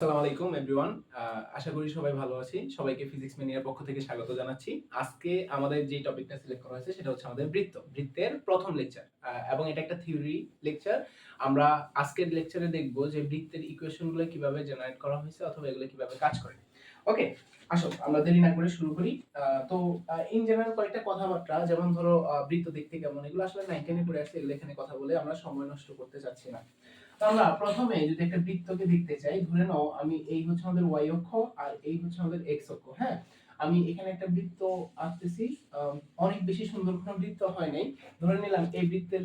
আসসালামু আলাইকুম এভরিওয়ান আশা করি সবাই ভালো আছি। সবাইকে ফিজিক্স মেনিয়ার পক্ষ থেকে স্বাগত জানাচ্ছি। আজকে আমাদের যে টপিকটা সিলেক্ট করা হয়েছে, সেটা হচ্ছে আমাদের বৃত্ত, বৃত্তের প্রথম লেকচার এবং এটা একটা থিওরি লেকচার আমরা আজকের লেকচারে দেখব যে বৃত্তের ইকুয়েশনগুলো কীভাবে জেনারেট করা হয়েছে অথবা এগুলো কীভাবে কাজ করে। ওকে আসো আমরা দেরি না করে শুরু করি। তো ইন জেনারেল কয়েকটা কথাবার্তা, যেমন ধরো বৃত্ত দেখতে কেমন? এগুলো আসলে নাইনটেনে পড়ে আসছে এগুলো এখানে কথা বলে আমরা সময় নষ্ট করতে চাচ্ছি না। আমরা প্রথমে যদি একটা বৃত্তকে দেখতে চাই, ধরে নাও আমি এই হচ্ছে আমাদের ওয়াই অক্ষ আর এই হচ্ছে আমাদের এক্স অক্ষ হ্যাঁ? আমি এখানে একটা বৃত্ত আঁকতেছি অনেক বেশি সুন্দর কোনো বৃত্ত হয় নাই। ধরে নিলাম এই বৃত্তের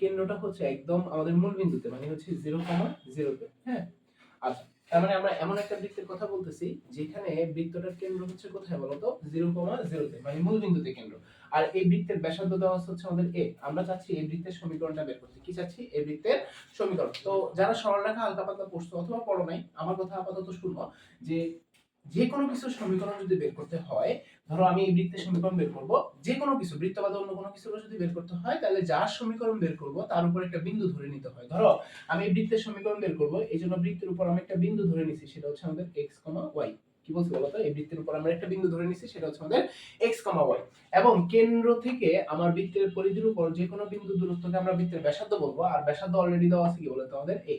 কেন্দ্রটা হচ্ছে একদম আমাদের মূল বিন্দুতে মানে হচ্ছে জিরো কমা জিরোতে হ্যাঁ? আচ্ছা তার মানে আমরা এমন একটা বৃত্তের কথা বলতেছি, যেখানে বৃত্তটার কেন্দ্র হচ্ছে কোথায় বলতো? জিরো কমা জিরোতে মানে মূল বিন্দুতে কেন্দ্র। আর এই বৃত্তের ব্যাসার্ধ দেওয়া হচ্ছে আমাদের এ। আমরা চাচ্ছি এই বৃত্তের সমীকরণটা বের করতে। কি চাচ্ছি? এই বৃত্তের সমীকরণ। তো যারা সরলরেখা হালকা পাতলা পড়ছো অথবা পড়ো নাই, আমার কথা আপাতত শুনব যে যে কোনো কিছু সমীকরণ যদি বের করতে হয় ধরো আমি এই বৃত্তের সমীকরণ বের করব, যে কোনো কিছু, বৃত্ত বাদে অন্য কোনো কিছু যদি বের করতে হয়, তাহলে যার সমীকরণ বের করব, তার উপর একটা বিন্দু ধরে নিতে হয়। ধরো, আমি এই বৃত্তের সমীকরণ বের করব, এই জন্য বৃত্তের উপর আমি একটা বিন্দু ধরে নিছি, সেটা হচ্ছে আমাদের এক্স কমা ওয়াই কি বলছি বলতো এই বৃত্তের উপর আমরা একটা বিন্দু ধরে নিছি, সেটা হচ্ছে আমাদের কমা ওয়াই এবং কেন্দ্র থেকে আমার বৃত্তের পরিধির উপর যে কোনো বিন্দু দূরত্বকে আমরা বৃত্তের ব্যাসার্ধ বলব, আর ব্যাসার্ধ অলরেডি দেওয়া আছে কি বলতো? আমাদের এ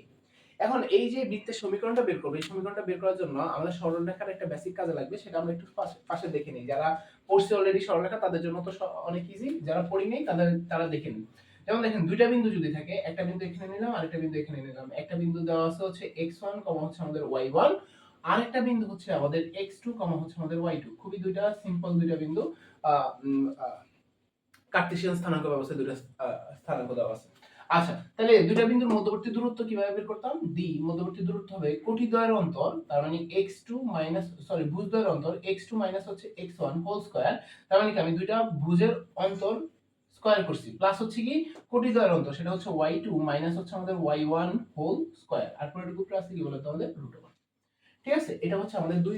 এখন এই যে বৃত্তের সমীকরণটা বের করব, এই সমীকরণটা বের করার জন্য আমাদের সরলরেখার একটা বেসিক কাজে লাগবে, সেটা আমরা একটু পাশে- দেখে নিই। যারা পড়ছে অলরেডি সরলরেখা তাদের জন্য তো অনেক ইজি যারা পড়ি নেই, তাদের, তারা দেখে নিন। যেমন দেখেন, দুইটা বিন্দু যদি থাকে, একটা বিন্দু এখানে নিলাম, আরেকটা বিন্দু এখানে নিলাম। একটা বিন্দু দেওয়া আছে হচ্ছে এক্স ওয়ান কমা হচ্ছে আমাদের ওয়াই ওয়ান আরেকটা বিন্দু হচ্ছে আমাদের এক্স টু কমা হচ্ছে আমাদের ওয়াই টু খুবই দুইটা সিম্পল দুইটা বিন্দু কার্টেসিয়ান স্থানাঙ্ক ব্যবস্থায় দুইটা স্থানাঙ্ক দেওয়া আছে। আচ্ছা তাহলে দুইটা বিন্দুর মধ্যবর্তী দূরত্ব কীভাবে বের করতাম? ডি মধ্যবর্তী দূরত্ব হবে কোটি দ্বয়ের অন্তর, তার মানে এক্স টু মাইনাস সরি ভুজ দ্বয়ের অন্তর এক্স টু মাইনাস হচ্ছে এক্স ওয়ান হোল স্কোয়ার তার মানে কি আমি দুইটা ভুজের অন্তর স্কোয়ার করছি প্লাস হচ্ছে কি কোটি দ্বয়ের অন্তর, সেটা হচ্ছে ওয়াই টু মাইনাস হচ্ছে আমাদের ওয়াই ওয়ান হোল স্কোয়ার আর পুরোটুকু প্লাস কি বলতো আমাদের? রুট ওভার ঠিক আছে? এটা হচ্ছে আমাদের দুই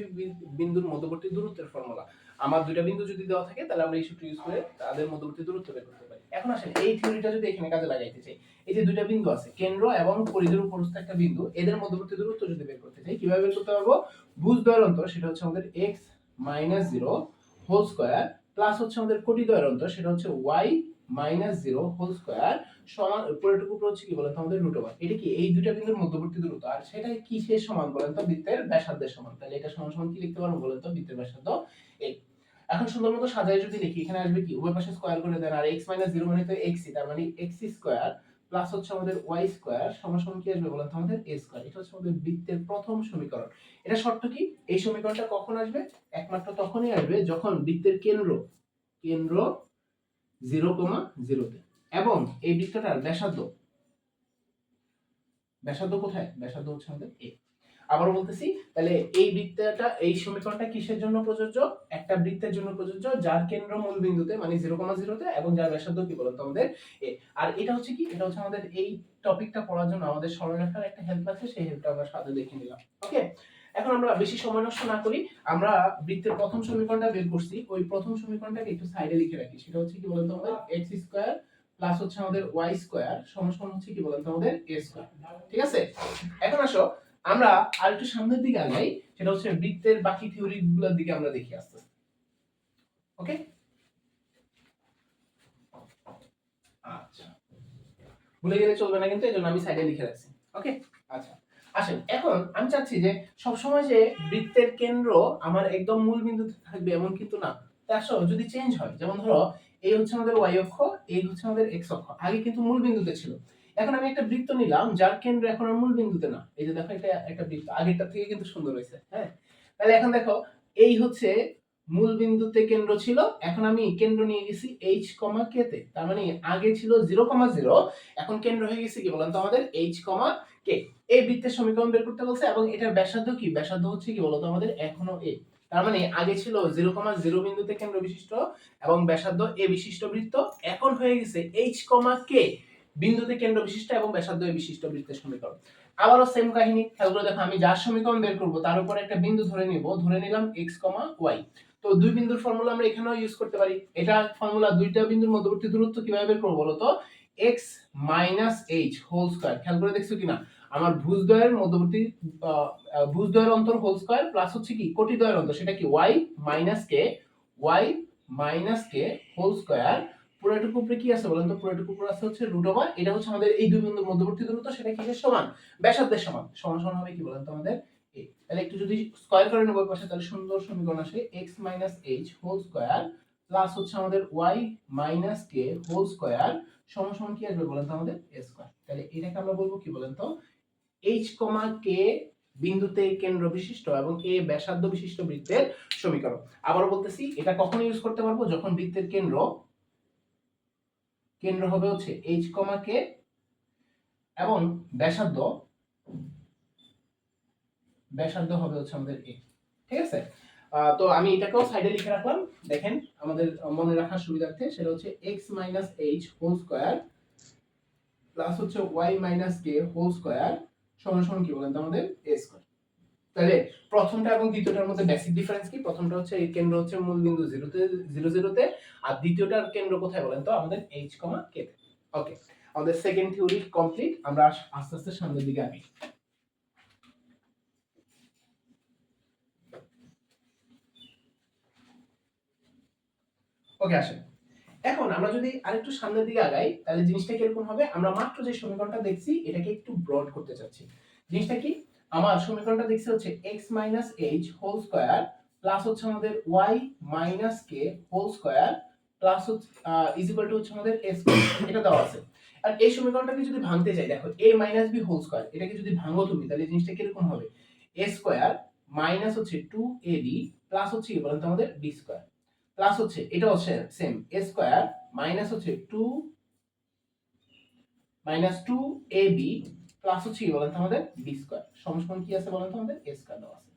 বিন্দুর মধ্যবর্তী দূরত্বের ফর্মুলা আমার দুইটা বিন্দু যদি দেওয়া থাকে, তাহলে আমরা এই সূত্র ইউজ করে তাদের মধ্যবর্তী দূরত্ব বের করতে পারি। এখন আসেন, এই থিওরিটা যদি এখানে কাজে লাগাইতে চাই, এই যে দুইটা বিন্দু আছে, কেন্দ্র এবং পরিধির উপরস্থ একটা বিন্দু, এদের মধ্যবর্তী দূরত্ব যদি বের করতে চাই, কীভাবে বের করতে পারব? ভুজ দ্বয়ের অন্তর সেটা হচ্ছে আমাদের x minus zero whole square plus হচ্ছে আমাদের কোটি দ্বয়ের অন্তর সেটা হচ্ছে y minus zero whole square সমান পুরোটুকু উপর হচ্ছে কি বলেন তো আমাদের রুট ওভার এটা কি এই দুইটা বিন্দুর মধ্যবর্তী দূরত্ব আর সেটা কিসের সমান বলেন তো? বৃত্তের ব্যাসার্ধের সমান। তাহলে এটা সমান সমান কি লিখতে পারব বলেন তো? বৃত্তের ব্যাসার্ধ এই এখন সুন্দর মতো সাজায় যদি লিখি এখানে আসবে কি? উভয় পাশে স্কোয়ার করে দেন, আর x মাইনাস জিরো মানে তো x তার মানে x স্কোয়ার প্লাস হচ্ছে আমাদের y স্কোয়ার সমান কি আসবে বলেন তো? আমাদের a স্কোয়ার এটা হচ্ছে আমাদের বৃত্তের প্রথম সমীকরণ। এটা শর্ত কি? এই সমীকরণটা কখন আসবে? একমাত্র তখনই আসবে যখন বৃত্তের কেন্দ্র কেন্দ্র জিরো কমা জিরোতে এবং এই বৃত্তটার ব্যাসার্ধ ব্যাসার্ধ কোথায়? ব্যাসার্ধ হচ্ছে আমাদের এ আবারও বলতেছি, তাহলে এই বৃত্তটা, এই সমীকরণটা কিসের জন্য প্রযোজ্য? একটা বৃত্তের জন্য প্রযোজ্য, যার কেন্দ্র মূল বিন্দুতে মানে জিরো কমা জিরোতে এবং যার ব্যাসার্ধ কি বলতো আমাদের? এ আর এটা হচ্ছে কি? এটা হচ্ছে আমাদের এই টপিকটা পড়ার জন্য আমাদের সরলরেখার একটা হেল্প আছে, সেই হেল্পটা আমরা সাথে দেখে নিলাম। ওকে এখন আমরা বেশি সময় নষ্ট না করি, আমরা বৃত্তের প্রথম সমীকরণটা বের করছি, ওই প্রথম সমীকরণটাকে একটু সাইডে লিখে রাখি, সেটা হচ্ছে কি বলতো আমাদের এক্স স্কোয়ার প্লাস হচ্ছে আমাদের ওয়াই স্কোয়ার সমান সমান হচ্ছে কি বলতো আমাদের এ স্কোয়ার ঠিক আছে? এখন আসো আমরা আর একটু সামনের দিকে আগাই, সেটা হচ্ছে বৃত্তের বাকি থিওরি গুলোর দিকে আমরা দেখি আস্তে আস্তে। ওকে আচ্ছা। ভুলে গেলে চলবে না কিন্তু এই জন্য আমি সাইডে লিখে রাখছি। ওকে আচ্ছা। আসেন, এখন আমি চাচ্ছি যে সবসময় যে বৃত্তের কেন্দ্র আমার একদম মূল বিন্দুতে থাকবে এমন কিন্তু না। তা আসো যদি চেঞ্জ হয়, যেমন ধরো, এই হচ্ছে আমাদের ওয়াই অক্ষ, এই হচ্ছে আমাদের এক্স অক্ষ, আগে কিন্তু মূল বিন্দুতে ছিল। এখন আমি একটা বৃত্ত নিলাম, যার কেন্দ্র এখন আর মূল বিন্দুতে না। এই যে দেখো, এটা একটা বৃত্ত। আগেরটা থেকে কিন্তু সুন্দর হয়েছে হ্যাঁ? তাহলে এখন দেখো, এই হচ্ছে মূল বিন্দুতে কেন্দ্র ছিল, এখন আমি কেন্দ্র নিয়ে গেছি এইচ কমা কে তে। তার মানে আগে ছিল জিরো কমা জিরো, এখন কেন্দ্র হয়ে গেছে কি বলেন তো আমাদের এইচ কমা কে এই বৃত্তের সমীকরণ বের করতে বলছে, এবং এটার ব্যাসার্ধ কি? ব্যাসার্ধ হচ্ছে কি বলতো আমাদের এখনও এ তার মানে আগে ছিল জিরো কমা জিরো বিন্দুতে কেন্দ্র বিশিষ্ট, এবং ব্যাসার্ধ এ বিশিষ্ট বৃত্ত, এখন হয়ে গেছে এইচ কমা কে বিন্দুতে কেন্দ্র বিশিষ্ট এবং ব্যাসার্ধ বিশিষ্ট বৃত্তের সমীকরণ। আবারও সেম কাহিনী, খেয়াল করে দেখো, আমি যার সমীকরণ বের করব, তার উপর একটা বিন্দু ধরে নিব, ধরে নিলাম এক্স কমা ওয়াই তো দুই বিন্দুর ফর্মুলা আমরা এখানেও ইউজ করতে পারি। এটা ফর্মুলা দুইটা বিন্দুর মধ্যবর্তী দূরত্ব কীভাবে বের করব বলতো? X minus h whole square খেয়াল করে দেখছ কিনা? আমার ভুজদ্বয়ের মধ্যবর্তী ভুজদ্বয়ের অন্তর হোল স্কয়ার প্লাস হচ্ছে কি? কোটিদ্বয়ের অন্তর। সেটা কি? Y minus k y minus k whole square পুরোটুকু উপরে কি আছে বলেন তো? পুরোটুকু উপরে আছে হচ্ছে রুট ওভার এটা হচ্ছে আমাদের এই দুই বিন্দুর মধ্যবর্তী দূরত্ব, সেটা কি সমান? ব্যাসার্ধের সমান। সমান সমান হবে কি বলেন তো আমাদের? A তাহলে একটু যদি স্কয়ার করে নেব পাশে তাহলে সুন্দর সমীকরণ আসে x minus h whole square plus হচ্ছে আমাদের y minus k whole square সমান সমান কি আসবে বলেন তো আমাদের? a স্কয়ার তাহলে এটাকে আমরা বলব কি বলেন তো? h কমা k বিন্দুতে কেন্দ্র বিশিষ্ট এবং a ব্যাসার্ধ বিশিষ্ট বৃত্তের সমীকরণ। আবার বলতেছি, এটা কখন ইউজ করতে পারব যখন বৃত্তের কেন্দ্র কেন্দ্র হবে হচ্ছে h কমা k এবং ব্যাসার্ধ ব্যাসার্ধ হবে হচ্ছে আমাদের a, ঠিক আছে? তো আমি এটাকেও সাইডে লিখে রাখলাম। দেখেন, আমাদের মনে রাখার সুবিধার্থে সেটা হচ্ছে x minus h whole square plus হচ্ছে y minus k whole square সমান সমান কি বলেন তো আমাদের? A স্কয়ার তাহলে প্রথমটা এবং দ্বিতীয়টার মধ্যে বেসিক ডিফারেন্স কি? প্রথমটা হচ্ছে এই কেন্দ্র হচ্ছে মূল বিন্দু জিরোতে জিরো জিরোতে আর দ্বিতীয়টার কেন্দ্র কোথায় বলেন তো? আমাদের এইচ কমা কে ওকে আমাদের সেকেন্ড থিওরি কমপ্লিট আমরা আস্তে আস্তে সামনের দিকে আগে ওকে আসেন। এখন আমরা যদি আরেকটু সামনের দিকে আগাই, তাহলে জিনিসটা কীরকম হবে? আমরা মাত্র যে সমীকরণটা দেখছি, এটাকে একটু ব্রড করতে চাচ্ছি। জিনিসটা কি? আমার সমীকরণটা দেখছি হচ্ছে x minus h whole square plus হচ্ছে আমাদের y minus k whole square plus হচ্ছে ইজ টু হচ্ছে আমাদের s এটা দেওয়া আছে। আর এই সমীকরণটাকে যদি ভাঙতে চাই, দেখো, a minus b whole square এটাকে যদি ভাঙো তুমি, তাহলে জিনিসটা কীরকম হবে? a স্কয়ার মাইনাস হচ্ছে 2ab প্লাস হচ্ছে কি বলেন তো আমাদের? b স্কয়ার প্লাস হচ্ছে এটা হচ্ছে সেম a স্কয়ার মাইনাস হচ্ছে 2 মাইনাস 2ab প্লাস হচ্ছে কি বলেন তো আমাদের? b স্কয়ার সমসমান কি আছে বলেন তো আমাদের? a স্কয়ার দেওয়া আছে।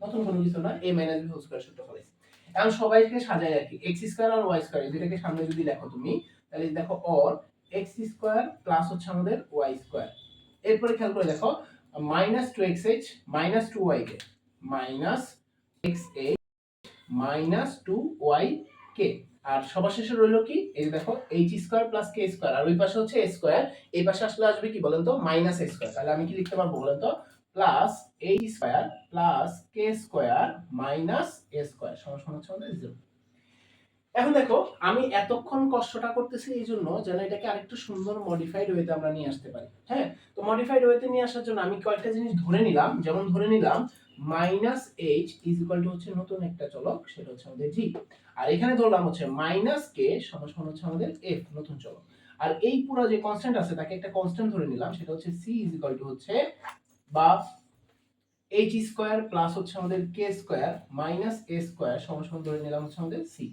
নতুন কোনো কিছু না a minus b whole square সূত্র ফলাইছি এখন সবাইকে সাজায় রাখি এক্স স্কয়ার আর ওয়াই স্কয়ার এই দুটাকে সামনে যদি দেখো তুমি, তাহলে দেখো অর x স্কয়ার প্লাস হচ্ছে আমাদের ওয়াই স্কয়ার এরপরে খেয়াল করে দেখো minus two x h minus two y k minus x h minus two y k আর সবার শেষে রইল কি? এই দেখো h square plus k square আর ওই পাশে হচ্ছে স্কোয়ার এই পাশে আসলে আসবে কি বলেন তো? মাইনাস এ স্কোয়ার তাহলে আমি কি লিখতে পারব বলেন তো? Plus h square plus k square minus a square সমান হচ্ছে আমাদের জিরো এখন দেখো, আমি এতক্ষণ কষ্টটা করতেছি এই জন্য যেন এটাকে আরেকটু সুন্দর মডিফাইড ওয়েতে আমরা নিয়ে আসতে পারি। হ্যাঁ তো মডিফাইড ওয়েতে নিয়ে আসার জন্য আমি কয়েকটা জিনিস ধরে নিলাম, যেমন ধরে নিলাম minus h is equal to হচ্ছে নতুন একটা চলক, সেটা হচ্ছে আমাদের জি আর এখানে ধরলাম হচ্ছে মাইনাস কে সমান হচ্ছে আমাদের এফ নতুন চলক। আর এই পুরো যে কনস্ট্যান্ট আছে, তাকে একটা কনস্ট্যান্ট ধরে নিলাম, সেটা হচ্ছে সি ইজ ইকুয়াল টু হচ্ছে বা এইচ স্কোয়ার প্লাস হচ্ছে আমাদের k square minus a square সমান ধরে নিলাম হচ্ছে আমাদের সি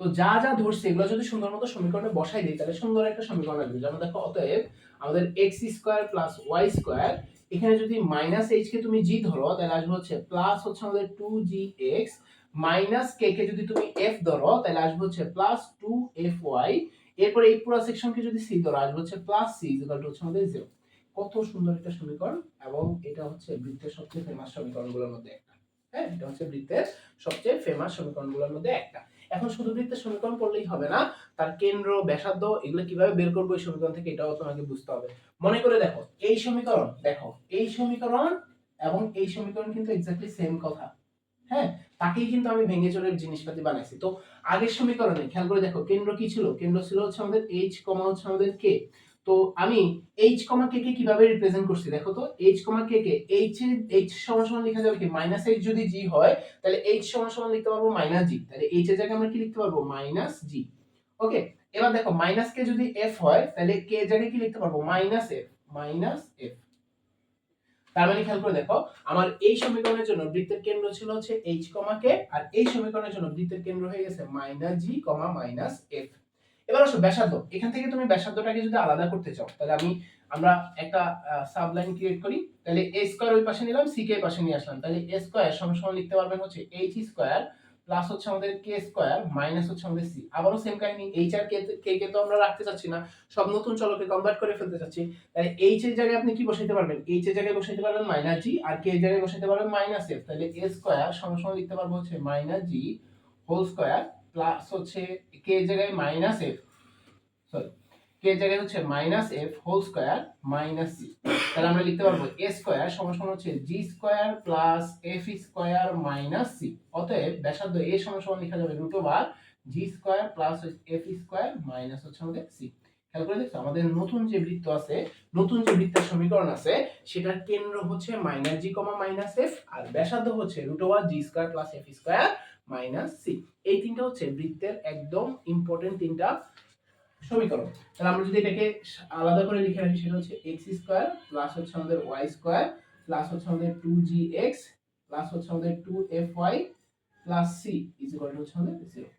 তো যা যা ধরছে, এগুলো যদি সুন্দর মতো সমীকরণে বসাই দিই, তাহলে সুন্দর একটা সমীকরণ আসবে। যেমন দেখো, অতএব আমাদের x square plus y square এখানে যদি মাইনাস এইচ কে তুমি জি ধরো, তাহলে আসবে হচ্ছে প্লাস হচ্ছে আমাদের two g x minus k k যদি তুমি এফ ধরো, তাহলে আসবে হচ্ছে প্লাস টু এফ ওয়াই এরপর এই পুরো সেকশনকে যদি সি ধরো, আসবে হচ্ছে প্লাস সি ইকুয়াল টু হচ্ছে আমাদের জিরো কত সুন্দর একটা সমীকরণ, এবং এটা হচ্ছে বৃত্তের সবচেয়ে ফেমাস সমীকরণগুলোর মধ্যে একটা। হ্যাঁ এটা হচ্ছে বৃত্তের সবচেয়ে ফেমাস সমীকরণগুলোর মধ্যে একটা। এখন শুধু বৃত্তের সমীকরণ পড়লেই হবে না, তার কেন্দ্র, ব্যাসার্ধ এগুলো কীভাবে বের করব এই সমীকরণ থেকে এটাও তোমাকে বুঝতে হবে। মনে করে দেখো, এই সমীকরণ, দেখো, এই সমীকরণ এবং এই সমীকরণ কিন্তু এক্স্যাক্টলি সেম কথা। হ্যাঁ তাকেই কিন্তু আমি ভেঙে চলে জিনিসপাতি বানাইছি। তো আগের সমীকরণে, খেয়াল করে দেখো, কেন্দ্র কি ছিল? কেন্দ্র ছিল হচ্ছে আমাদের এইচ কমা হচ্ছে আমাদের কে তো আমি এইচ কমা কে কে কীভাবে রিপ্রেজেন্ট করছি? দেখো তো h comma k k h h সমান সমান লেখা যাবে কি? মাইনাস এইচ যদি জি হয়, তাহলে এইচ সমান সমান লিখতে পারব মাইনাস জি তাহলে এইচ এর জায়গায় আমরা কি লিখতে পারব? মাইনাস জি ওকে এবার দেখো মাইনাস কে যদি এফ হয়, তাহলে কে জায়গায় কি লিখতে পারব? মাইনাস এফ মাইনাস এফ তার মানে খেয়াল করে দেখো, আমার এই সমীকরণের জন্য বৃত্তের কেন্দ্র ছিল হচ্ছে এইচ কমা কে আর এই সমীকরণের জন্য বৃত্তের কেন্দ্র হয়ে গেছে minus g comma minus f এবার আসো, ব্যাসার্ধ। এখান থেকে তুমি ব্যাসার্ধটাকে যদি আলাদা করতে চাও, তাহলে আমি, আমরা একটা সাবলাইন ক্রিয়েট করি, তাহলে এ স্কয়ার ওই পাশে নিলাম সি কে পাশে নিয়ে আসলাম। তাহলে এ স্কয়ার সমান সমান লিখতে পারবেন হচ্ছে এইচ স্কয়ার প্লাস হচ্ছে আমাদের কে স্কয়ার মাইনাস হচ্ছে আমাদের সি আবারও সেম কাহিনী এইচ আর কে কে কে তো আমরা রাখতে চাচ্ছি না, সব নতুন চলকে কনভার্ট করে ফেলতে চাচ্ছি। তাহলে এইচ এর জায়গায় আপনি কি বসাইতে পারবেন? এইচ এর জায়গায় বসাইতে পারবেন মাইনাস জি আর কে এর জায়গায় বসাইতে পারবেন মাইনাস এফ তাহলে এ স্কয়ার সমান সমান লিখতে পারব হচ্ছে minus g whole square plus হচ্ছে কে জায়গায় মাইনাস এফ সরি কে জায়গায় হচ্ছে minus f whole square minus c তাহলে আমরা লিখতে পারব এ স্কোয়ার সমান সমান হচ্ছে g square plus f square minus c অতএব ব্যাসার্ধ এ সমান সমান লেখা যাবে root over g square plus f square minus হচ্ছে আমাদের সি খেয়াল করে দেখছ, আমাদের নতুন যে বৃত্ত আছে, নতুন যে বৃত্তের সমীকরণ আছে, সেটার কেন্দ্র হচ্ছে minus g comma minus f আর ব্যাসার্ধ হচ্ছে root over g square plus f square minus c এই তিনটা হচ্ছে বৃত্তের একদম ইম্পর্টেন্ট তিনটা সমীকরণ। তাহলে আমরা যদি এটাকে আলাদা করে লিখে রাখি, সেটা হচ্ছে এক্স স্কোয়ার প্লাস হচ্ছে আমাদের ওয়াই স্কোয়ার প্লাস হচ্ছে আমাদের টু জি এক্স প্লাস হচ্ছে আমাদের two f y plus c is equal to হচ্ছে আমাদের জিরো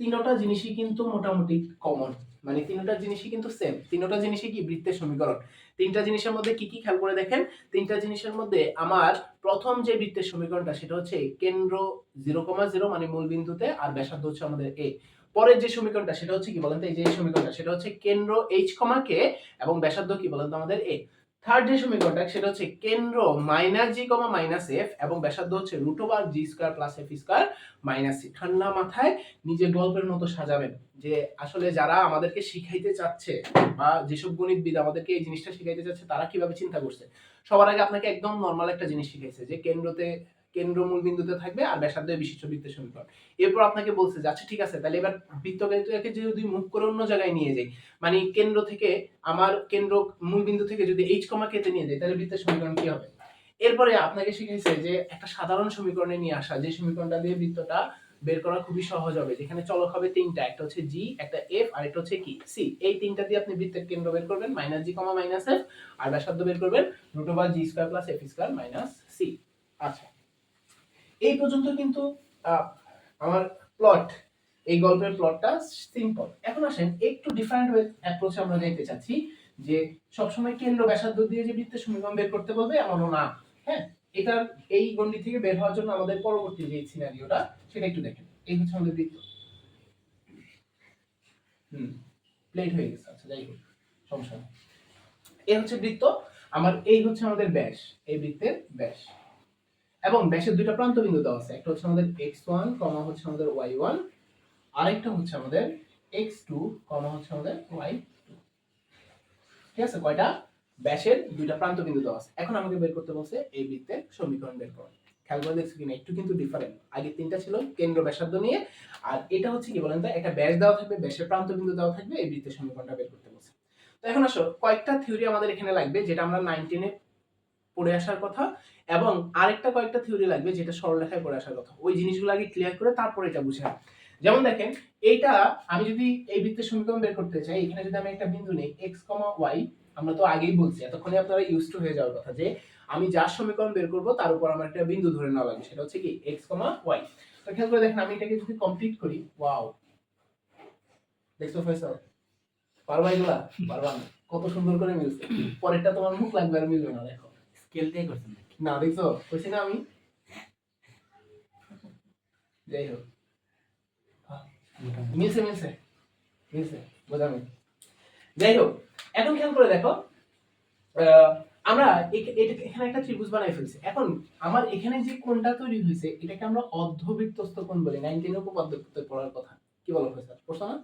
তিনটা জিনিসই কিন্তু মোটামুটি কমন মানে তিনটা জিনিসই কিন্তু সেম তিনটা জিনিসই কি বৃত্তের সমীকরণ? তিনটা জিনিসের মধ্যে কি কি খেয়াল করে দেখেন? তিনটা জিনিসের মধ্যে আমার প্রথম যে বৃত্তের সমীকরণটা, সেটা হচ্ছে কেন্দ্র জিরো কমা জিরো মানে মূল বিন্দুতে, আর ব্যাসার্ধ হচ্ছে আমাদের এ পরের যে সমীকরণটা, সেটা হচ্ছে কি বলেন তো? এই যে সমীকরণটা, সেটা হচ্ছে কেন্দ্র এইচ কমা কে এবং ব্যাসার্ধ কি বলেন তো? আমাদের এ থার্ড যে সমীকরণটা, সেটা হচ্ছে কেন্দ্র minus g comma minus f এবং ব্যাসার্ধ হচ্ছে root over g square plus f square minus c ঠান্ডা মাথায় নিজের গল্পের মতো সাজাবেন যে আসলে যারা আমাদেরকে শিখাইতে চাচ্ছে বা যেসব গণিতবিদ আমাদেরকে এই জিনিসটা শিখাইতে চাচ্ছে, তারা কীভাবে চিন্তা করছে? সবার আগে আপনাকে একদম নর্মাল একটা জিনিস শিখাইছে যে কেন্দ্রতে কেন্দ্র মূল বিন্দুতে থাকবে আর ব্যাসার্ধ বিশিষ্ট বৃত্তের সমীকরণ। এরপর আপনাকে বলছে যে আচ্ছা ঠিক আছে, তাহলে এবার বৃত্তকে যদি মুখ করে অন্য জায়গায় নিয়ে যাই মানে কেন্দ্র থেকে আমার কেন্দ্র মূল বিন্দু থেকে যদি এইচ কমা কেটে নিয়ে যাই, তাহলে বৃত্তের সমীকরণ কি হবে? এরপরে আপনাকে শিখাইছে যে, একটা সাধারণ সমীকরণে নিয়ে আসা, যে সমীকরণটা দিয়ে বৃত্তটা বের করা খুবই সহজ হবে। যেখানে চলক হবে তিনটা, একটা হচ্ছে জি একটা এফ আর একটা হচ্ছে কি? সি এই তিনটা দিয়ে আপনি বৃত্তের কেন্দ্র বের করবেন, minus g comma minus f আর ব্যাসার্ধ বের করবেন root over g square plus f square minus c আচ্ছা এই পর্যন্ত কিন্তু আমার প্লট এই গল্পের প্লটটা সিম্পল এখন আসেন, একটু ডিফারেন্ট অ্যাপ্রোচে আমরা দেখতে চাচ্ছি, যে সবসময় কেন্দ্র ব্যাসার্ধ দিয়ে যে বৃত্তের সমীকরণ বের করতে বলবে এমনও না হ্যাঁ এটার এই গণ্ডি থেকে বের হওয়ার জন্য আমাদের পরবর্তী যে সিনারিওটা সেটা একটু দেখেন। এই হচ্ছে আমাদের বৃত্ত। হুম প্লেট হয়ে গেছে আচ্ছা যাই হোক, সমস্যা এই হচ্ছে বৃত্ত, আমার, এই হচ্ছে আমাদের ব্যাস, এই বৃত্তের ব্যাস। এবং ব্যাসের দুইটা প্রান্ত বিন্দু দেওয়া আছে। একটা হচ্ছে আমাদের এক্স ওয়ান কমা হচ্ছে আমাদের ওয়াই ওয়ান আরেকটা হচ্ছে আমাদের এক্স টু কমা হচ্ছে আমাদের ওয়াই টু ঠিক আছে? কয়টা? ব্যাসের দুইটা প্রান্ত বিন্দু দেওয়া আছে। এখন আমাকে বের করতে বলছে এই বৃত্তের সমীকরণ বের করো। খেয়াল করে দেখছি কিনা? একটু কিন্তু ডিফারেন্ট আগে তিনটা ছিল কেন্দ্র ব্যাসার্ধ নিয়ে, আর এটা হচ্ছে কি বলেন তো, একটা ব্যাস দেওয়া থাকবে, ব্যাসের প্রান্ত বিন্দু দেওয়া থাকবে এই বৃত্তের সমীকরণটা বের করতে বলছে। তো এখন আসো, কয়েকটা থিওরি আমাদের এখানে লাগবে, যেটা আমরা নাইন পড়ে আসার কথা এবং আরেকটা কয়েকটা থিওরি লাগবে যেটা সরলরেখায় পড়ে আসার কথা। ওই জিনিসগুলো আগে ক্লিয়ার করে তারপরে এটা বুঝে। যেমন দেখেন, এইটা আমি যদি এই বৃত্তের সমীকরণ বের করতে চাই, এখানে যদি আমি একটা বিন্দু নেই এক্স কমা ওয়াই আমরা তো আগেই বলছি, এতক্ষণে আপনারা ইউজ টু হয়ে যাওয়ার কথা যে আমি যার সমীকরণ বের করব তার উপর আমার একটা বিন্দু ধরে নেওয়া লাগবে, সেটা হচ্ছে কি এক্স কমা ওয়াই তো খেয়াল করে দেখেন, আমি এটাকে যদি কমপ্লিট করি ওয়াও দেখছ ফয়সাল পারবা এগুলা? পারবা না। কত সুন্দর করে মিলছে। পরেরটা তোমার মুখ লাগবে আর মিলবে না, দেখো। স্কেল দিয়ে করছেন নাকি? না দেখছ কইছি না আমি। যাই হোক। মিলছে মিলছে মিলছে যাই হোক এখন খেয়াল করে দেখো আমরা এখানে একটা ত্রিভুজ বানাই ফেলছি। এখন আমার এখানে যে কোণটা তৈরি হয়েছে এটাকে আমরা অর্ধবৃত্তস্থ কোণ বলি। নাইনটিন উপপাদ্যতে পড়ার কথা। কি বলো স্যার পড়ছো না?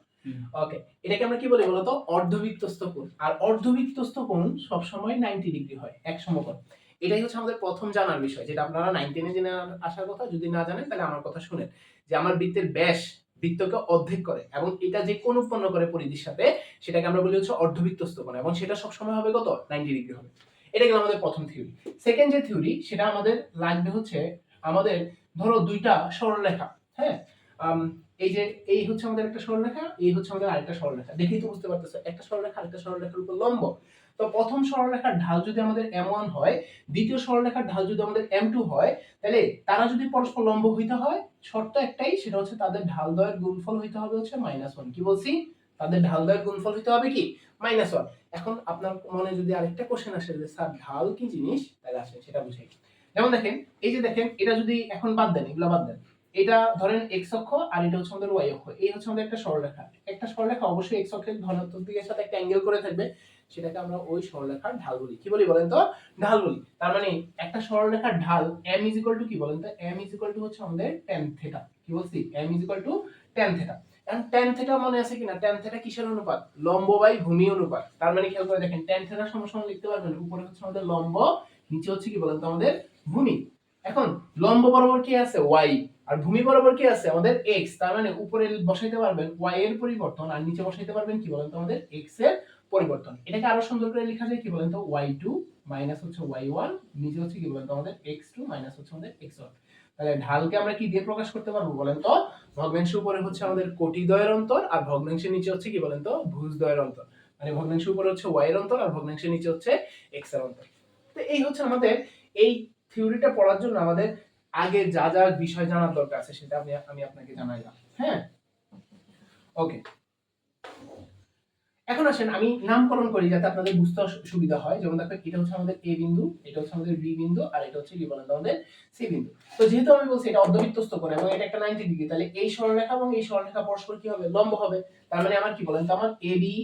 ওকে এটাকে আমরা কি বলি বলতো? অর্ধবৃত্তস্থ কোণ। আর অর্ধবৃত্তস্থ কোণ সবসময় নাইনটি ডিগ্রি হয় এক সমকোণ। এটাই হচ্ছে আমাদের প্রথম জানার বিষয়, যেটা আপনারা নাইন টেনে জেনে আসার কথা। যদি না জানেন, তাহলে আমার কথা শুনেন। যে আমার বৃত্তের ব্যাস বৃত্তকে অর্ধেক করে এবং এটা যে কোণ উৎপন্ন করে পরিধির সাথে, সেটাকে আমরা বলি হচ্ছে অর্ধবৃত্তস্থ কোণ এবং সেটা সবসময় হবে কত? নাইনটি ডিগ্রি হবে। এটা গেল আমাদের প্রথম থিওরি সেকেন্ড যে থিওরি সেটা আমাদের লাগবে হচ্ছে আমাদের ধরো দুইটা সরলরেখা হ্যাঁ? এই যে, এই হচ্ছে আমাদের একটা সরলরেখা, এই হচ্ছে আমাদের আরেকটা সরলরেখা। দেখেই তো বুঝতে পারতেছো, একটা সরলরেখা আরেকটা সরলরেখার উপর লম্ব। তো প্রথম সরলরেখার ঢাল যদি আমাদের এম ওয়ান হয়, দ্বিতীয় সরলরেখার ঢাল যদি আমাদের এম টু হয়, তাহলে তারা যদি পরস্পর লম্ব হইতে হয়, শর্ত একটাই, সেটা হচ্ছে তাদের ঢাল দ্বয়ের গুণফল হইতে হবে হচ্ছে মাইনাস ওয়ান কি বলছি? তাদের ঢাল দ্বয়ের গুণফল হইতে হবে কি? মাইনাস ওয়ান এখন আপনার মনে যদি আরেকটা কোশ্চেন আসে যে, স্যার, ঢাল কি জিনিস? তাহলে আসেন সেটা বুঝাই। যেমন দেখেন, এই যে দেখেন, এটা যদি এখন বাদ দেন, এগুলো বাদ দেন। এটা ধরেন এক্স অক্ষ আর এটা হচ্ছে আমাদের ওয়াই অক্ষ। এই হচ্ছে আমাদের একটা সরলরেখা। একটা সরলরেখা অবশ্যই এক্স অক্ষের ধনাত্মক দিকের সাথে একটা অ্যাঙ্গেল করে থাকবে। সেটাকে আমরা ওই সরলরেখার ঢাল বলি। কি বলি বলেন তো? ঢাল বলি। তার মানে একটা সরলরেখার ঢাল m ইজ ইকুয়াল টু কি বলেন তো? m ইজ ইকুয়াল টু হচ্ছে আমাদের tan থিটা কি বলছি? m is equal to tan theta এখন ট্যান থেটা মনে আছে কিনা? ট্যান থেটা কিসের অনুপাত? লম্ব বাই ভূমি অনুপাত। তার মানে খেয়াল করে দেখেন ট্যান থেটা সমান লিখতে পারবেন। উপরে হচ্ছে আমাদের লম্ব, নিচে হচ্ছে কি বলেন তো? আমাদের ভূমি। এখন লম্ব বরাবর কি আছে? ওয়াই আর ভূমি বরাবর কি আছে? আমাদের এক্স তার মানে উপরে বসাইতে পারবেন ওয়াই এর পরিবর্তন আর নিচে বসাইতে পারবেন কি বলেন তো আমাদের এক্সের পরিবর্তন। এটাকে আরও সুন্দর করে লেখা যায় কি বলেন তো? ওয়াই টু মাইনাস হচ্ছে ওয়াই ওয়ান নিচে হচ্ছে কি বলেন তো আমাদের এক্স টু মাইনাস হচ্ছে আমাদের এক্স ওয়ান তাহলে ঢালকে আমরা কি দিয়ে প্রকাশ করতে পারব বলেন তো? ভগ্নাংশের উপরে হচ্ছে আমাদের কোটি দ্বয়ের অন্তর আর ভগ্নাংশের নিচে হচ্ছে কি বলেন তো? ভুজ দ্বয়ের অন্তর। মানে ভগ্নাংশের উপরে হচ্ছে ওয়াই এর অন্তর আর ভগ্নাংশের নিচে হচ্ছে এক্সের অন্তর। তো এই হচ্ছে আমাদের এই থিওরিটা পড়ার জন্য আমাদের আগে যা যা বিষয় জানার দরকার আছে সেটা আমি আমি আপনাকে জানাইলাম হ্যাঁ? ওকে এখন আসেন, আমি নামকরণ করি যাতে আপনাদের বুঝতে সুবিধা হয়। যেমন দেখো এটা হচ্ছে আমাদের এ বিন্দু, এটা হচ্ছে আমাদের বি বিন্দু, আর এটা হচ্ছে কি বলেন আমাদের সি বিন্দু। তো যেহেতু আমি বলছি এটা অর্ধবৃত্তস্থ করে, এবং এটা একটা 90 ডিগ্রি তাহলে এই সরলরেখা এবং এই সরলরেখা পরস্পর কি হবে? লম্ব হবে। তার মানে আমার কি বলেন তো আমার এ বি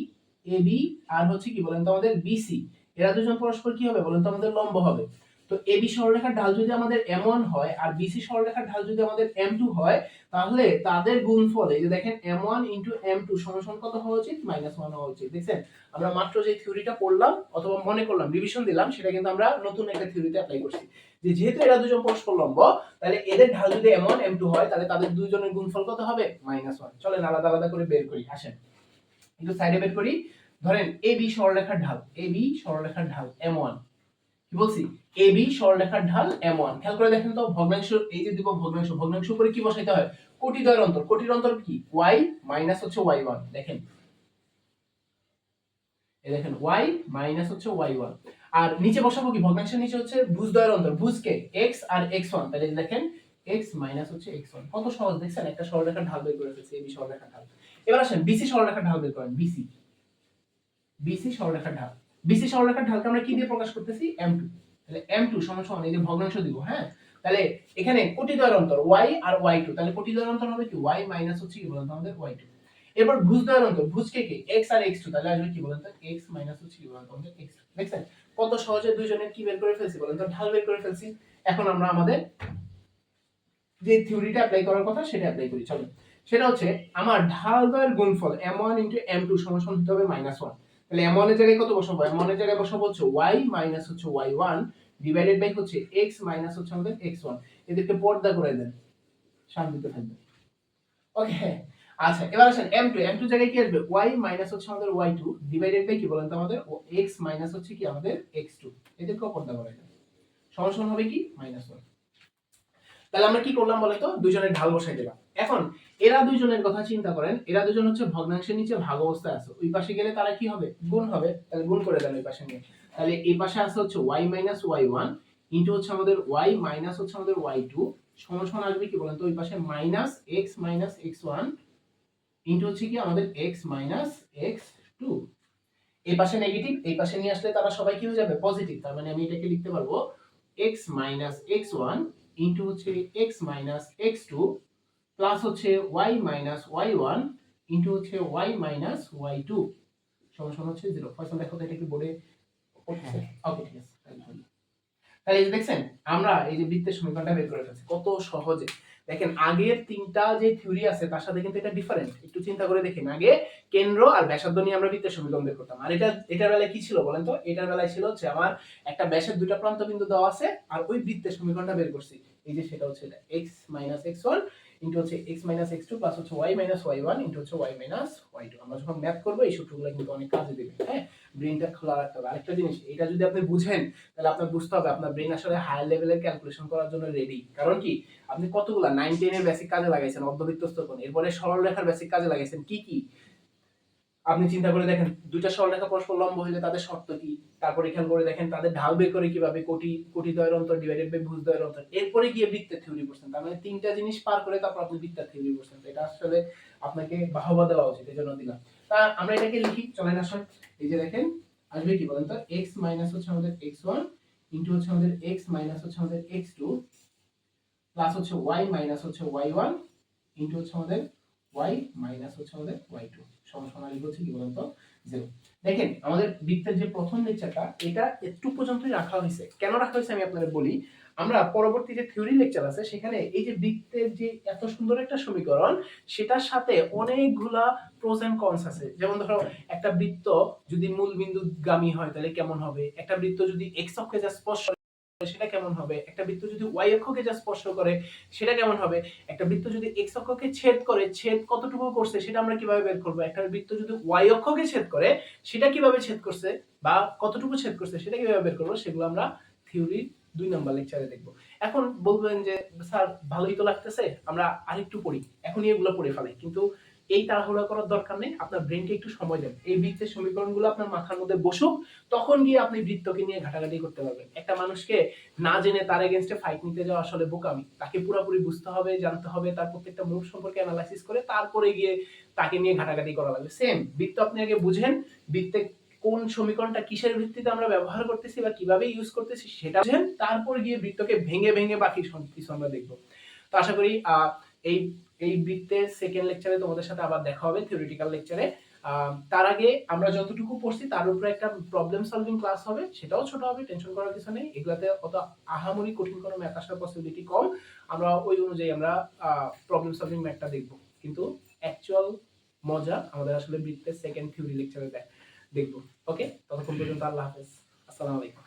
এ বি আর হচ্ছে কি বলেন তো আমাদের বিসি এরা দুজন পরস্পর কি হবে? বলেন তো আমাদের লম্ব হবে। তো এ বি সরলরেখার ঢাল যদি আমাদের এম ওয়ান হয় আর বিসি সরলরেখার ঢাল যদি আমাদের এম টু হয়, তাহলে তাদের গুণফল, এই যে দেখেন m1 ইনটু m2 সমান কত হওয়া উচিত? মাইনাস ওয়ান হওয়া উচিত, দেখছেন? আমরা মাত্র যে থিওরিটা পড়লাম, অথবা মনে করলাম রিভিশন দিলাম, সেটা কিন্তু আমরা নতুন একটা থিওরিতে অ্যাপ্লাই করছি। যে যেহেতু এরা দুজন পরস্পর লম্ব, তাহলে এদের ঢাল যদি m1 m2 হয়, তাহলে তাদের দুজনের গুণফল কত হবে? মাইনাস ওয়ান চলেন আলাদা আলাদা করে বের করি, আসেন। একটু সাইডে বের করি। ধরেন এ বি সরলরেখার ঢাল এ বি সরলরেখার ঢাল m1 কি বলছি? এ বি সরলরেখার ঢাল m1 খেয়াল করে দেখেন তো, ভগ্নাংশ, এই যে দিব ভগ্নাংশ ভগ্নাংশ উপরে কি বসাইতে হয়? কোটি দ্বয়ের অন্তর। কোটির অন্তর কি? ওয়াই মাইনাস হচ্ছে y1 দেখেন। এই দেখেন ওয়াই মাইনাস হচ্ছে ওয়াই ওয়ান আর নিচে বসাবো কি? ভগ্নাংশের নিচে হচ্ছে ভুজ দ্বয়ের অন্তর। ভুজকে এক্স আর x1 তাহলে এই দেখেন এক্স মাইনাস হচ্ছে x1 কত সহজ, দেখছেন? একটা সরলরেখার ঢাল বের করে ফেলছি এবি সরলরেখার ঢাল। এবার আসেন বিসি সরলরেখার ঢাল বের করেন বিসি বিসি সরলরেখার ঢাল। বিসি সরলরেখার ঢালকে আমরা কি দিয়ে প্রকাশ করতেছি? M2 তাহলে m2 সমান সমান, এই যে ভগ্নাংশ দিব হ্যাঁ? তাহলে এখানে কোটি দ্বয়ের অন্তর, y আর y2 তাহলে কোটি দ্বয়ের অন্তর হবে কি? Y মাইনাস হচ্ছে কি বলেন তো আমাদের y2 এরপর ভুজ দ্বয়ের অন্তর ভুজ কে? কি x আর x2 তাহলে আসবে কি বলেন তো x মাইনাস হচ্ছে কি বলেন তো আমাদের x2 দেখছেন? কত সহজে দুইজনের কি বের করে ফেলছি বলেন তো? ঢাল বের করে ফেলছি। এখন আমরা আমাদের যে থিওরিটা অ্যাপ্লাই করার কথা সেটা অ্যাপ্লাই করি। চলো। সেটা হচ্ছে, আমার ঢাল দ্বয়ের গুণফল m1 ইনটু m2 সমান সমান হতে হবে মাইনাস ওয়ান তাহলে m1 এর জায়গায় কত বসাবো? m1 এর জায়গায় বসাবো হচ্ছে ওয়াই মাইনাস হচ্ছে ওয়াই ওয়ান ডিভাইডেড বাই হচ্ছে এক্স মাইনাস হচ্ছে আমাদের এক্স ওয়ান এদেরকে পর্দা করে দেন। শান্তিতে থাকবে ওকে আচ্ছা এবার আসেন m2 m2 জায়গায় কি আসবে? y মাইনাস হচ্ছে আমাদের y2 ডিভাইডেড বাই কি বলেন তো আমাদের? এক্স মাইনাস হচ্ছে কি আমাদের এক্স টু এদেরকেও পর্দা করে দেন। সমান হবে কি? মাইনাস 1 তাহলে আমরা কি করলাম বলে তো দুজনের ঢাল বসাই দিলাম। এখন এরা দুইজনের কথা চিন্তা করেন, এরা দুজন হচ্ছে ভগ্নাংশের নিচে ভাগ অবস্থায় আছে। ওই পাশে গেলে তারা কি হবে? গুণ হবে। তাহলে গুণ করে দেন ওই পাশে নিয়ে। তাহলে এই পাশে আছে হচ্ছে y minus y one into হচ্ছে আমাদের y মাইনাস হচ্ছে আমাদের ওয়াই টু সমান সমান আসবে কি বলেন তো ওই পাশে minus x minus x one into হচ্ছে কি আমাদের এক্স মাইনাস এক্স টু এই পাশে নেগেটিভ এই পাশে নিয়ে আসলে তারা সবাই কি হয়ে যাবে? পজিটিভ তার মানে আমি এটাকে লিখতে পারব x minus x one into হচ্ছে x minus x two plus হচ্ছে y minus y one into হচ্ছে ওয়াই মাইনাস ওয়াই টু সমান হচ্ছে জিরো ফয়সাল দেখো এটা কি বোর্ডে ওকে ঠিক আছে। তাহলে এই যে দেখছেন আমরা এই যে বৃত্তের সমীকরণটা বের করে ফেলছি। কত সহজে। দেখেন, আগের তিনটা যে থিওরি আছে, তার সাথে কিন্তু এটা ডিফারেন্ট একটু চিন্তা করে দেখেন, আগে কেন্দ্র আর ব্যাসার্ধ নিয়ে আমরা বৃত্তের সমীকরণ বের করতাম। আর এটা, এটার বেলায় কি ছিল বলেন তো? এটার বেলায় ছিল হচ্ছে আমার একটা ব্যাসের দুটা প্রান্ত বিন্দু দেওয়া আছে, আর ওই বৃত্তের সমীকরণটা বের করছি। এই যে সেটা হচ্ছে x minus x one into হচ্ছে x minus x two plus হচ্ছে y minus y one into হচ্ছে ওয়াই মাইনাস ওয়াই টু আমরা যখন ম্যাথ করব, এই সূত্রগুলো কিন্তু অনেক কাজে দেবে হ্যাঁ? ব্রেনটা খোলা রাখতে হবে। আরেকটা জিনিস, এটা যদি আপনি বুঝেন, তাহলে আপনার বুঝতে হবে, আপনার ব্রেন আসলে হায়ার লেভেলের ক্যালকুলেশন করার জন্য রেডি কারণ কি? আপনি কতগুলা? নাইন টেনের বেসিক কাজে লাগাইছেন অর্ধবৃত্তস্থ কোণ। এরপরে সরল রেখার বেসিক কাজে লাগাইছেন, কি কি? আপনি চিন্তা করে দেখেন, দুইটা সরলরেখা পরস্পর লম্ব হইলে তাদের শর্ত কি? তারপরে খেয়াল করে দেখেন, তাদের ঢাল বের করে কীভাবে কোটি কোটি দয়ের অন্তর ডিভাইডেড বাই ভুজ দ্বয়ের অন্তর। এরপরে গিয়ে বৃত্তের থিওরি করছেন তার মানে তিনটা জিনিস পার করে তারপর আপনি বৃত্তের থিওরি তো এটা আসলে আপনাকে বাহবা দেওয়া উচিত এই জন্য দিলাম। তা আমরা এটাকে লিখি, চলেন আসুন। এই যে দেখেন, আসবে কি বলেন তো? x মাইনাস হচ্ছে আমাদের x1 ইনটু হচ্ছে আমাদের x মাইনাস হচ্ছে আমাদের x2 প্লাস হচ্ছে y মাইনাস হচ্ছে y1 ইনটু হচ্ছে আমাদের y মাইনাস হচ্ছে আমাদের y2 সমসমালি হচ্ছে কি বলেন তো জিরো দেখেন, আমাদের বৃত্তের যে প্রথম লেকচারটা, এটা একটু পর্যন্তই রাখা হয়েছে। কেন রাখা হয়েছে আমি আপনাদের বলি? আমরা পরবর্তী যে থিওরি লেকচার আছে, সেখানে এই যে বৃত্তের যে এত সুন্দর একটা সমীকরণ, সেটার সাথে অনেকগুলা প্রোজ এন্ড কনস আছে। যেমন ধরো, একটা বৃত্ত যদি মূল বিন্দুগামী হয়, তাহলে কেমন হবে? একটা বৃত্ত যদি এক্স অক্ষে যা স্পর্শ সেটা কেমন হবে? একটা বৃত্ত যদি ওয়াই অক্ষকে যা স্পর্শ করে, সেটা কেমন হবে? একটা বৃত্ত যদি এক্স অক্ষকে ছেদ করে, ছেদ কতটুকু করছে সেটা আমরা কীভাবে বের করব? একটা বৃত্ত যদি ওয়াই অক্ষকে ছেদ করে, সেটা কীভাবে ছেদ করছে? বা কতটুকু ছেদ করছে সেটা কীভাবে বের করব? সেগুলো আমরা থিওরি দুই নাম্বার লেকচারে দেখব। এখন বলবেন যে, স্যার, ভালোই তো লাগতেছে, আমরা আরেকটু পড়ি। এখনই এগুলো পড়ে ফেলাই। কিন্তু এই তাড়াহুড়া করার দরকার নেই, আপনার ব্রেনকে একটু সময় দেন। এই বৃত্তের সমীকরণগুলো আপনার মাথার মধ্যে বসুক, তখন গিয়ে আপনি বৃত্তকে নিয়ে ঘাটাঘাটি করতে পারবেন। একটা মানুষকে না জেনে তার এগেনস্টে ফাইট নিতে যাওয়া আসলে বোকামি। তাকে পুরোপুরি বুঝতে হবে, জানতে হবে, তার প্রত্যেকটা মুভ সম্পর্কে অ্যানালাইসিস করে তারপরে গিয়ে তাকে নিয়ে ঘাটাঘাটি করা লাগবে। সেম বৃত্ত আপনি আগে বুঝেন, বৃত্তে কোন সমীকরণটা কিসের ভিত্তিতে আমরা ব্যবহার করতেছি বা কীভাবে ইউজ করতেছি সেটা বুঝেন, তারপর গিয়ে বৃত্তকে ভেঙে ভেঙে বাকি কিছু আমরা দেখব। তো আশা করি এই এই বৃত্তের সেকেন্ড লেকচারে তোমাদের সাথে আবার দেখা হবে থিওরিটিক্যাল লেকচারে তার আগে আমরা যতটুকু পড়ছি, তার উপরে একটা প্রবলেম সলভিং ক্লাস হবে, সেটাও ছোট হবে টেনশন করার কিছু নেই। এগুলাতে অত আহামরি কঠিন কোনো ম্যাথ আসার পসিবিলিটি কম। আমরা ওই অনুযায়ী আমরা প্রবলেম সলভিং ম্যাথটা দেখব। কিন্তু অ্যাকচুয়াল মজা আমাদের আসলে বৃত্তের সেকেন্ড থিওরি লেকচারে দেখব। ওকে ততক্ষণ পর্যন্ত আল্লাহ হাফেজ। আসসালামু আলাইকুম।